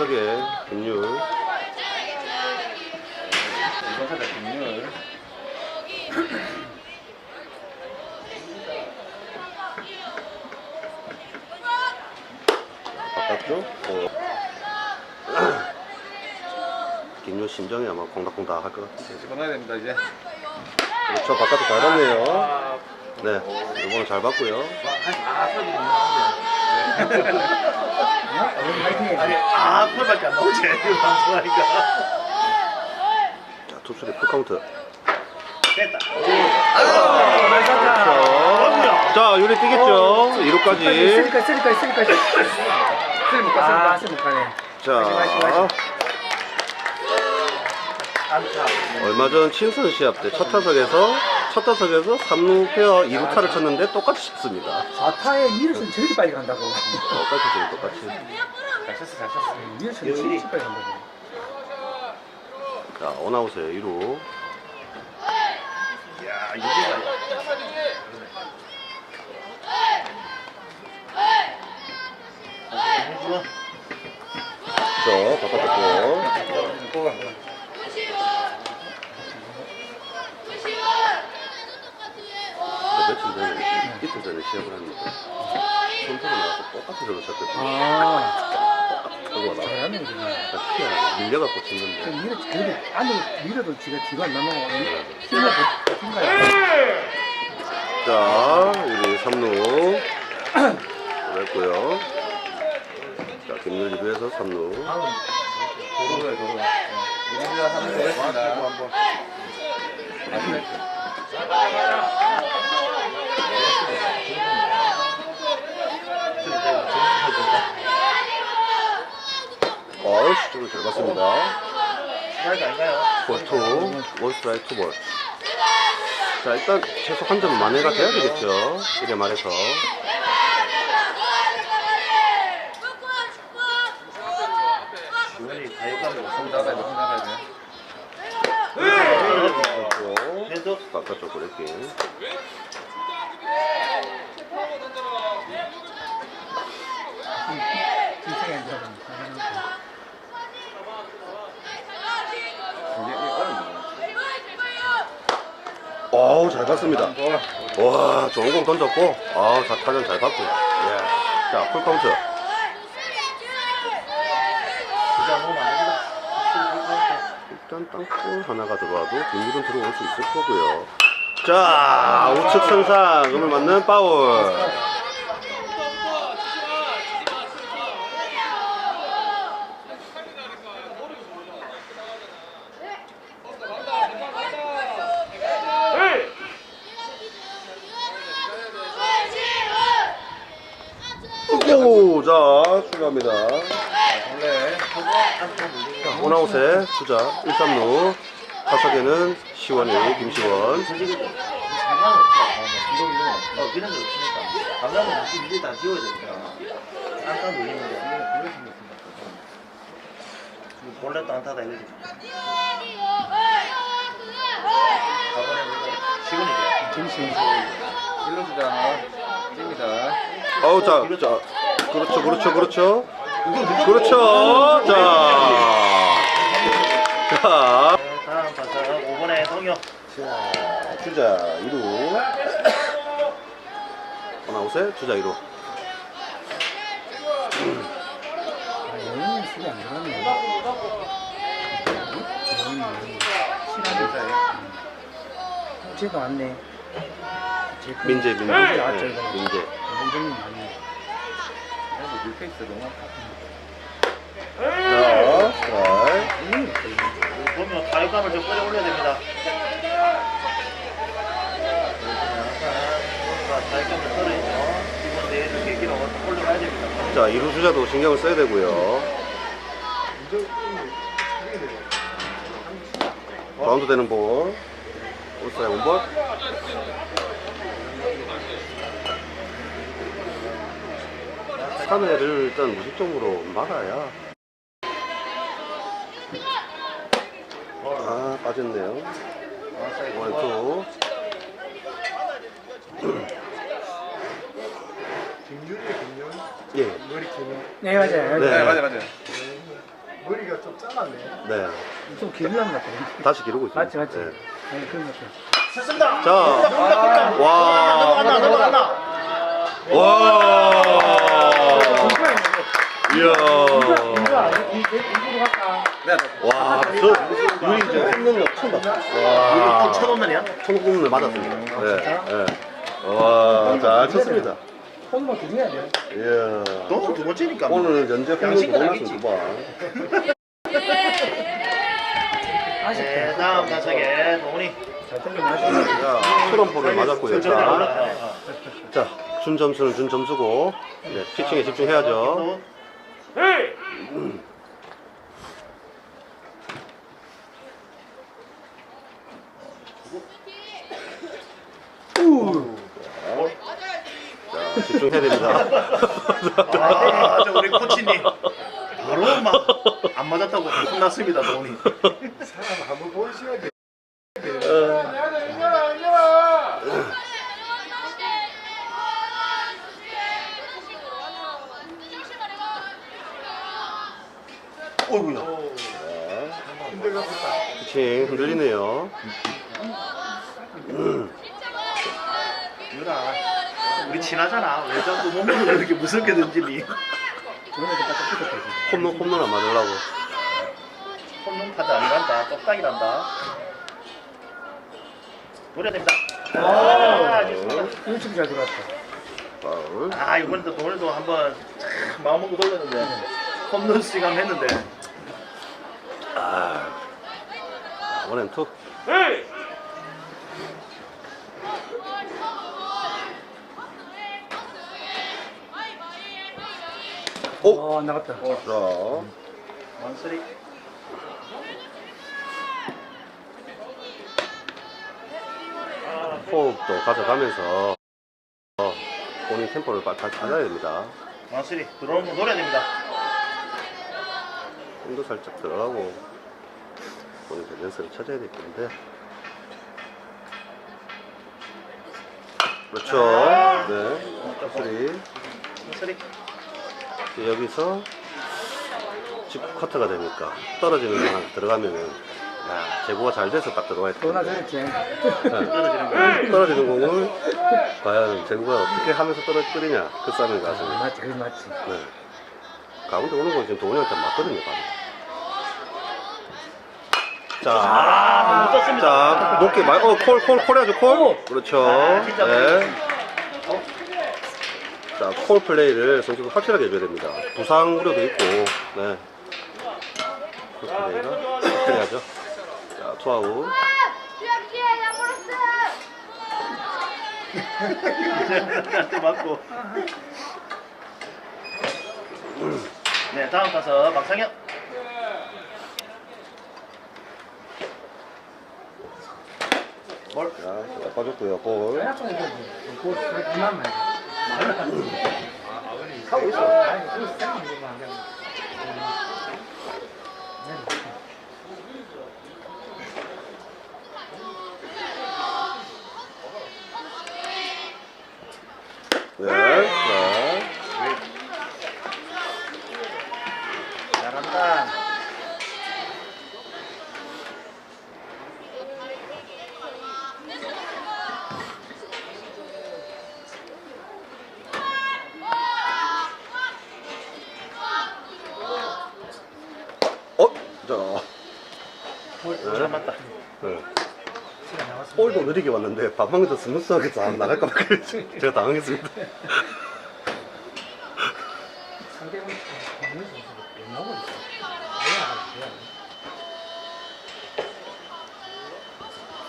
타석에 김율. 이번 타자 김율. 바꿨죠? 어. 김율 심정이 아마 콩닥콩닥 할 것 같아요. 집어넣어야 됩니다 이제. 그렇죠. 바깥도 잘 봤네요. 네. 이번은 잘 봤고요. 아 니 아 콜밖에 안 나오지 방송하니까. 자, 투수리 풀카운트. 됐다. 그렇죠. 자, 유리 뛰겠죠. 2루까지. 쓰리까 쓰리까 쓰리까 쓰리 못 갔어 쓰리 못 가네 자, 안타. 얼마 전 친선 시합 때 첫 타석에서 첫 타석에서 3루 페어 2루타를 쳤는데 똑같이 쳤습니다. 4타에 미르슨 저렇게 빨리 간다고 똑같이 쳤어요, 똑같이. 잘 쳤어 잘 쳤어. 미르슨 진짜 빨리 간다고 자, 원아웃에 2루. 야. 해주마. 저 바깥쪽 볼. 뽑 아. 며칠 전에 이틀 전에 시합을 했는데 손톱을 나와서 똑같이 저를 쳤거든요. 아 하고 나 잘하네 그냥 희한하게 밀려갖고 쳤는데 미르 그래도 안으로 밀어도 지가 뒤로 안 넘어가 힘을 버틴 거야 자, 우리 3루 그랬고요. 자, 김율 2루에서 3루. 도로에 도로. 우리가 한번 보겠습니 어, 시점을 잘 봤습니다. 스트라이크 아닌가요? 볼투, 원스트라이크 투볼. 자, 일단 최소 한 점 만회가 돼야 되겠죠. 이래 말해서. 주원이 가입하면 없습니다. 나가야 돼. 나가야 돼. 계속 바깥쪽 브레이킹. 진짜 안 좋아 이제 어렵네. 어우, 잘 봤습니다. 와, 좋은 공 던졌고, 아, 자, 타전 잘 봤고. 예. 자, 풀카운트. 일단 땅볼 하나가 들어와도 김일은 들어올 수 있을 거고요. 자, 우측 선상, 음을 맞는 파울. 오, 자, 출발합니다. 원래 한번 물리고 자, 원아웃에 주자 1, 3루. 타석에는 시원이, 김시원. 솔직히 상관없어. 감독이 어 이런 게 없으니까 감독은 무슨 일이 다 지워야 됩니다. 안타 놀리는데 이건 그럴 수 있습니다. 볼넷도 안타다 이거지. 가번에 시근이죠. 김신 일로 주자. 찝니다. 어우, 자, 자. 그렇죠, 그렇죠, 그렇죠. 그렇죠. 자. 자. 다음 타자 5번에 동요. 자, 주자 2루. 원아웃에 주자 2루. 아 영웅이 수비 안 들어가네 영웅이 쟤가 왔네 쟤 그- 민재, 민재. 왔죠 네, 이거는 민재. 민재님 왔네 밀페이스 너무 자, 스트라이크. 영웅이. 보면 타격감을 좀 끌어 올려야 됩니다. 자, 2루 주자도 신경을 써야 되고요. 바운드 되는 볼. 올스트라이크 원볼. 산회를 일단 무식점으로 막아야. 아, 빠졌네요. 원투. 예. 네 맞아요 네. 맞아 맞아. 머리가 좀 작았네. 네. 좀 길려는 것 같아. 다시 기르고 있습니다. 맞지, 맞지. 네. 네, 그런 것 같아. 쳤습니다. 자, 와. 넘어간다, 넘어간다. 와. 이야. 와, 저 유리 저 홈런을 처음 봤어요. 와. 첫 홈런이야? 첫 홈런을 맞았습니다. 네. 네. 와, 잘 쳤습니다. 손만 조심해야 돼. 이야. 너무 두 번째니까. 오늘 연재 홈런 보너스 아니지. 두 번. 네, 다음 타석에. 자, 트럼프를 맞았고요. 천천히 자, 준 점수는 준 점수고, 네, 피칭에 집중해야죠. 자, 집중해야 됩니다. 아, 저 우리 코치님. 바로 막 안 맞았다고 혼났습니다, 노은이. 사람 한번 보는 시간이 어이구야. 힘들었겠다. 피칭 흔들리네요. 유라. 우리 친하잖아. 왜 자꾸 몸으로 이렇게 무섭게 던지니? 저번에 딱 붙었다. 홈런, 홈런 안 맞으려고. 홈런 타자 아니란다. 똑딱이란다. 노려야 됩니다. 아, 좋습니다. 일찍 잘 들어왔다. 파울. 아, 이번에도 오늘도 한번 참 마음 먹고 돌렸는데 홈런 스윙 했는데 아, 원앤 투. 오! 어, 안 나갔다. 자, 원스리 호흡도 가져가면서 어, 본인 템포를 잘 찾아야 됩니다. 원스리 들어오는 거 노려야 됩니다. 힘도 살짝 들어가고 본인 밸런스를 찾아야 될 텐데. 그렇죠. 네. 수리. 원스리 이제 여기서 집 커트가 되니까 떨어지는 거 하나 들어가면은 야, 제구가 잘 돼서 딱 들어가야 또나 되는데 저랬지. 떨어지는 공을 과연 제구가 어떻게 하면서 떨어뜨리냐 그 싸움이 가서 맞지, 그게 맞지. 네. 가운데 오는 건 지금 동훈이한테 맞거든요 바로 자, 아, 못 떴습니다. 자 높게 말, 어, 콜, 콜, 콜 해야죠, 콜. 그렇죠. 아, 진짜 네. 자, 콜 플레이를 선수가 확실하게 해줘야 됩니다. 부상 우려도 있고, 네. 콜 플레이가 확실해야죠. 자, 투아웃. 맞고. 네, 다음 타서 박상현. 뭘? 자, 빠졌고요, 볼. 그거 그만 말이야. 하고 있어. 아니, 그거 생각이 안 돼. 네. 자, 잘한다. 어? 자. 잘 맞다. 네. 볼도 느리게 왔는데 방망이도 스무스하게 잘 나갈까 봐 제가 당황했습니다. 있어.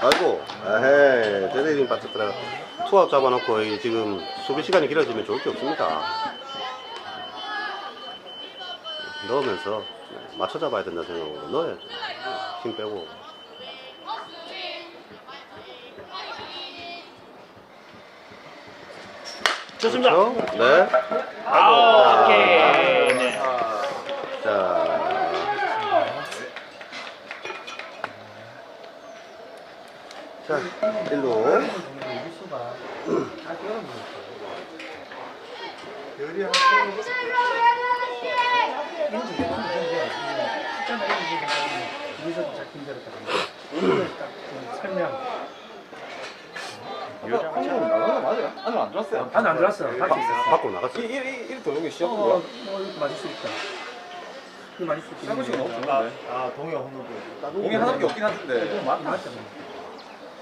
아이고, 에헤이, 제대로 바짝 들어가. 투아웃 잡아놓고 이 지금 수비 시간이 길어지면 좋을 게 없습니다. 넣으면서 맞춰 잡아야 된다 생각으로 넣어야죠. 힘 빼고. 좋습니다. 그렇죠? 네. 아, 오케이. 네. 자. 자, 일로. 여기서 잡힌 대로 딱 설명. 나가는 거 맞아요? 안으로 안 들어왔어. 밖에. 밖으로 나갔어. 이, 이, 이, 이 도용이 어, 시작부가 어, 이거 맞을 수 있다. 이거 맞을 수 있다. 시작부시가 너무 좋은데 아 동해 홍보도 공이 하나밖에 없긴 한데.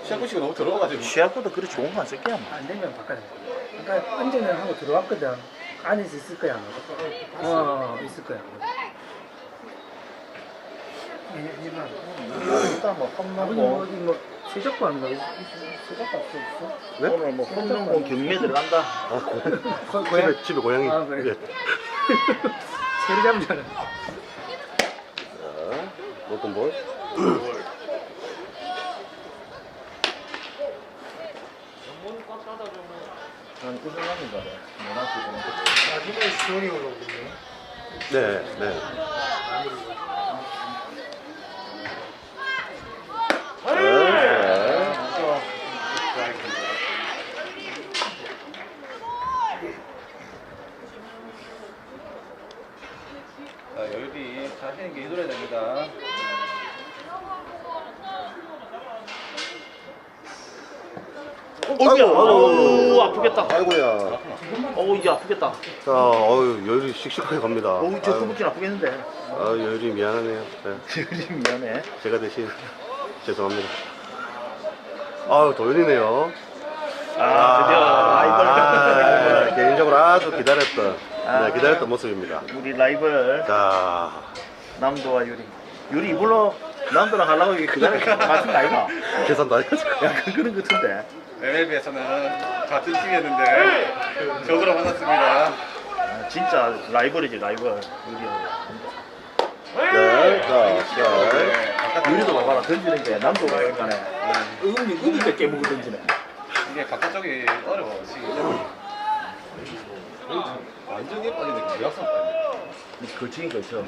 시작부시가 너무 들어가가지고 시합보다 그리 좋은 거 안 쓸게요 안 되면 바꿔야 돼. 그러니까 언제는 하고 들어왔거든. 안에서 있을 거야. 아마. 어, 있을 거야. 일단 뭐 아버님 홈 거 있- 있- 세적고 없어 없어? 네? 오늘 뭐 홈런공 경매 들어간다 아, 고- 거- 고양 집에, 집에 고양이. 아, 그래. 예. 줄 알아. 자, 어떤 볼? 난 뭐라고 마지막에 시원이 올라오거든요. 네, 네. 네. 자, 여유비 자신 있게 해줘야 됩니다 아이고, 아이고, 아프겠다. 아이고야. 어우 이제 아프겠다 자, 어유 여율이 씩씩하게 갑니다. 어우 저 아유, 뚜벅진 아프겠는데 아, 여율이 미안하네요. 네, 지금 미안해 제가 대신 죄송합니다. 아유, 도현이네요. 아 드디어 아, 라이벌 개인적으로 아주 기다렸던, 네, 아. 기다렸던 모습입니다. 우리 라이벌 자, 남도와 유리 유리 이걸로 남도랑 하려고 이게 그다음에 맞춘 거 아이가 계산 다 해가지고. 야 그- 그런 거 같은데. MLB에서는 같은 팀이었는데 적으로 만났습니다. 아, 진짜 라이벌이지 라이벌. 유리하고 네, 자, 자. 유리도 봐봐라 던지는 게 남도가 약간에 의미 의미가 깨물고 던지네. 이게 바깥쪽이 어려워 지금. 완전 예뻐지는데 대각선 빠지네 걸치니까 있어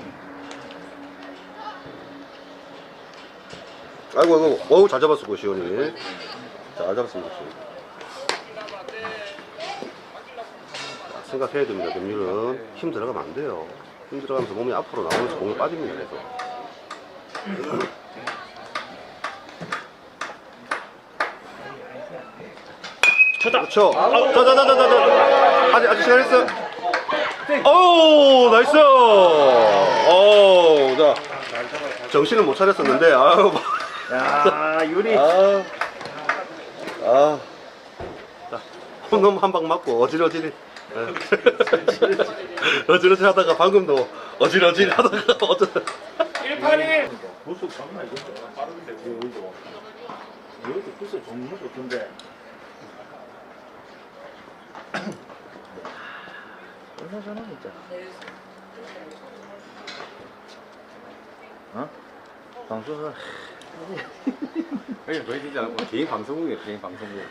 아이고, 아이고, 어우, 잘 잡았어, 그 시원이. 잘 잡았습니다. 자, 생각해야 됩니다, gem률은. 힘 들어가면 안 돼요. 힘 들어가면서 몸이 앞으로 나오면서 공이 빠집니다, 그래서. 쳤다 그렇죠. 자, 자, 자, 자, 자, 자. 아직, 아직 시간 있어. 오, 나이스. 오, 자. 정신을 못 차렸었는데, 아유, 야 유리 아, 아, 자, 홈런 한 방 맞고 어질어질이. 예. 어질어질 하다가 방금도 어질어질 하다가 어쩌. 벌써 장난 이거 빠른데 여기도 여기도 벌써 정말 좋던데 얼마 전에 진짜 어? 방송을 여기 보여지지 않고 개인 방송국이에요 개인 방송국.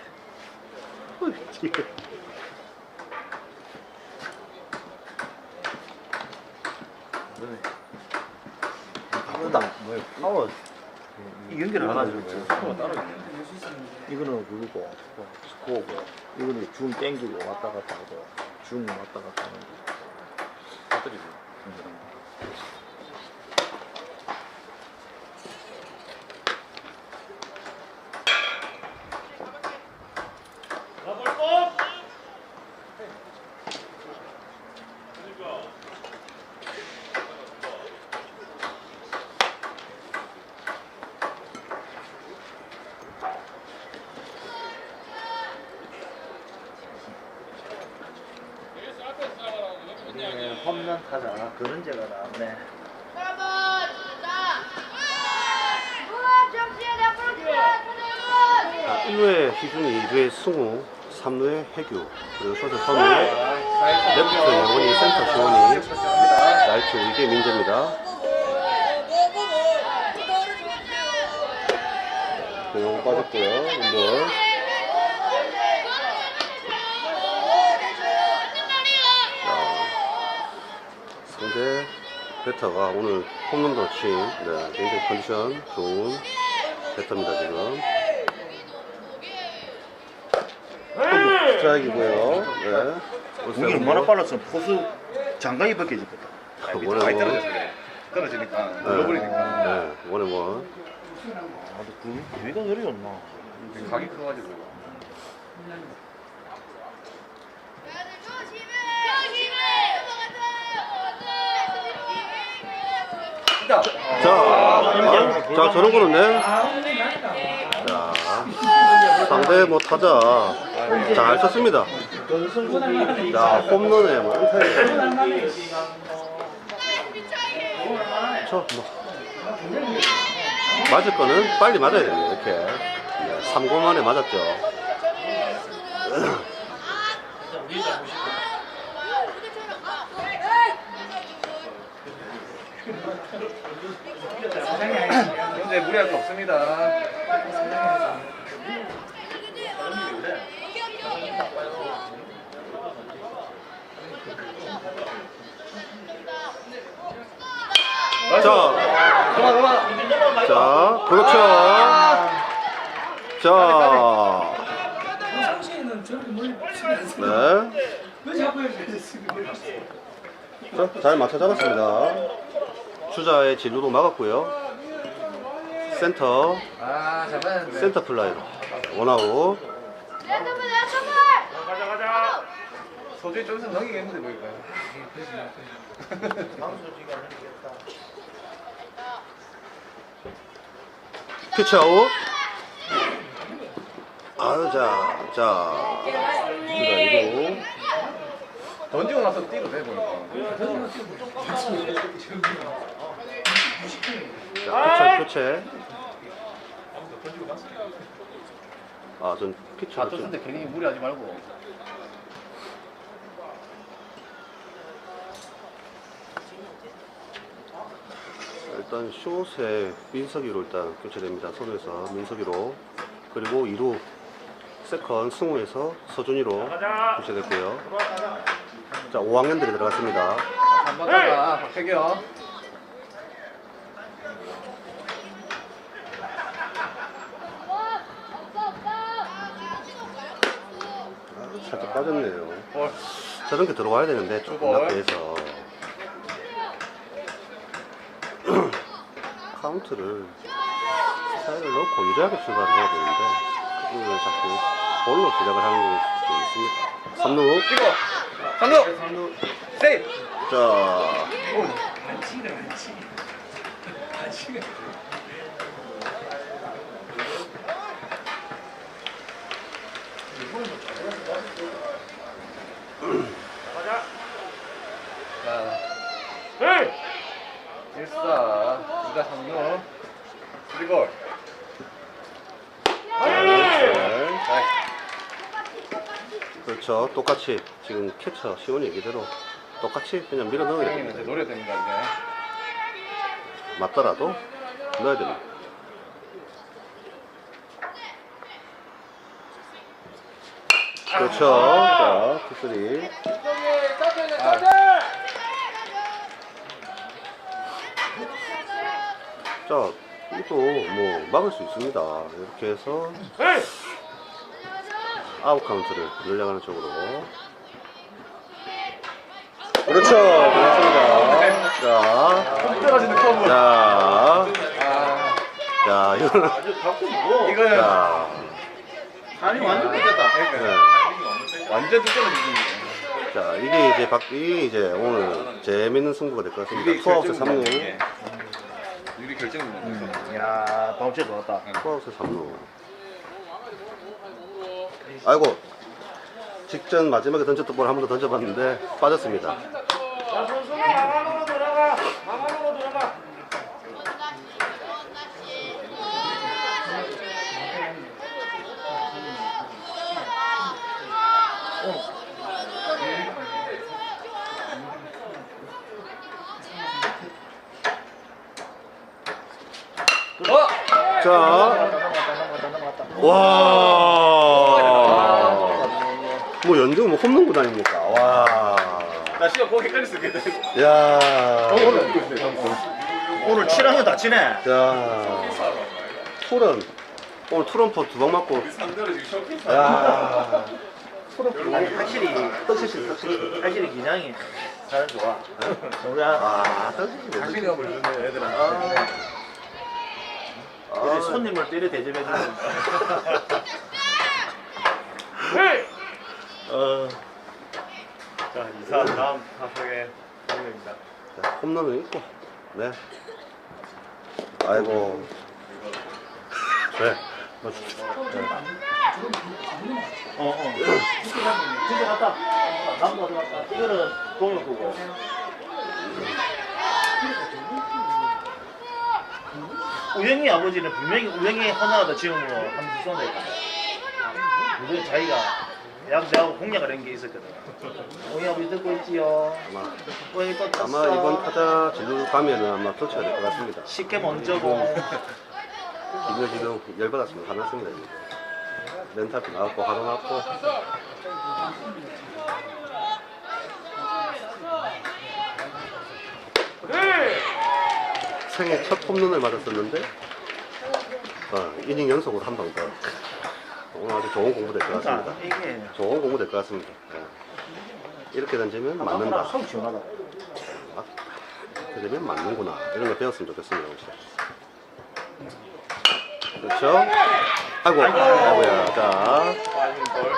바쁘다. 뭐야 파워. 이 연결을 안 하죠. 스코어가 따로 있네. 이거는 그거고 스코어고. 이거는 줌 땡기고 왔다 갔다 하고 줌 왔다 갔다 하는 거. 배터리지 네, 홈런 타자 그런 제가 나왔네 자, 1루에 희준이, 2루에 승우, 3루에 해규, 그리고 쇼트 선우, 레프트 영원이, 센터 시원이, 라이트 우리게 민재입니다. 조용 빠졌고요, 운동. 상대 배터가 오늘 홈런도 친 네, 굉장히 컨디션 좋은 배터입니다 지금 스트라이크고요 네. 공이 얼마나 빨랐으면 포수 장갑이 벗겨지겠다 뭐라고? 많이 떨어졌어요 떨어지니까 네. 눌러버리니까 네, 원에 원. 아, 근데 그 위가 그래였나? 각이 커가지고 자 자, 자, 저런 거는 네. 자, 상대 뭐 타자 잘 쳤습니다. 자, 홈런에 뭐 뭐. 맞을 거는 빨리 맞아야 됩니다. 이렇게 네, 3구 만에 맞았죠. 현재 무리할 거 없습니다 자, 그만 그만 자, 그렇죠. 자, 저렇게 멀리. 네. 왜 자꾸 이렇게 지금 자, 잘 맞춰 잡았습니다. 주자의 진루도 막았고요. 센터, 아 센터 플라이로 원아웃. 소주에 좀 있으면 넘기겠는데 보니까 피치 아웃. 아유, 자, 자. 이루. 던지고 나서 뛰도 돼 보니까 자, 교체, 교체. 아, 전 피치를 다쳤을 좀. 때 괜히 무리하지 말고 일단 숏에 민석이로 일단 교체됩니다. 서두에서 민석이로. 그리고 2루 세컨 승우에서 서준이로 교체됐고요. 자, 5학년들이 들어갔습니다. 3번 타자 박태경 아, 살짝 빠졌네요. 게 들어와야 되는데 조금 볼. 낮게 해서 카운트를 스타일을 넣고 유리하게 출발을 해야 되는데 그걸 자꾸 볼로 시작을 하는 게 있습니다. 3루 뛰고 3루 세이프 자 반칙이다 반칙. 반칙. 자 1사 2가 3루 3 볼 네. 그렇죠 똑같이 지금 캐쳐 시온이 얘기대로 똑같이 그냥 밀어 넣어야 이제 됩니다. 노려야 됩니다 이제 맞더라도 넣어야 됩니다. 그렇죠. 자, 투쓰리. 자, 이 것도 뭐 막을 수 있습니다. 이렇게 해서 아웃 카운트를 늘려가는 쪽으로. 그렇죠. 그렇습니다. 자, 떨어지는 자, 아 자, 이거는, 이거는 자, 아니 완전 네. 완전 삐졌는 자, 이게 이제 박, 이게 이제 오늘 재밌는 승부가 될 것 같습니다. 투아웃에 3루. 결정입니다 음, 야, 바운ce 좋았다. 투아웃에 3루. 아이고, 직전 마지막에 던졌던 볼 한 번 더 던져봤는데 빠졌습니다. 어! 자, 와. 뭐 연중 뭐 홈런구 아닙니까? 와. 나 시간 거기 헷갈릴 수 있겠다 야. 오늘 칠하면 다치네. 자. 투런. 오늘 투런포 두 방 맞고. 상대로 지금 쇼케이스 야. 아니, 확실히, 확실히, 확실히 기량이. 잘 좋아. 우리 아, 아, 당신이 왜 없는 애들은 이제 손님을 때려 대접해주는 어, 자, 이사 다음 타석의 장면입니다. 자, 홈런은 있고, 네. 아이고. 네. 어, 어. 진짜 갔다. 남도 가져갔다. 이거는 동료 거고. 우영이 아버지는 분명히 우영이 하나하다 지금으로 한번 쏘니까. 우영이 자기가 약자하고 공략을 한 게 있었거든. 우영이 아버지 듣고 있지요. 아마, 우영이 또. 아마 이번 타자 진루 가면은 아마 교체가 될것 같습니다. 쉽게 먼저 고 기분 지금 열받았으면 화났습니다. 렌탈비 나왔고, 하루 나왔고. 생애 첫 홈런을 맞았었는데, 어, 이닝 연속으로 한 방 더. 오늘 아주 좋은 공부 될것 그러니까 같습니다. 좋은 공부 될 것 같습니다. 예. 이렇게 던지면 맞는다. 아, 이렇게 되면 맞는구나. 이런 거 배웠으면 좋겠습니다. 혹시. 그렇죠? 아이고, 아이고야. 자, 빠진 볼.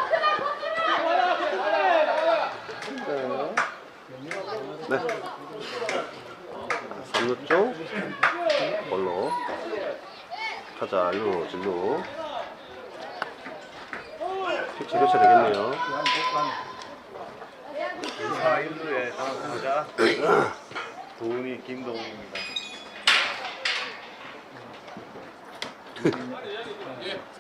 네. 3루 쪽, 볼로. 타자, 1루, 진루. 피치 교체 되겠네요. 이사 1루의 다음 타자 도훈이 김동훈입니다.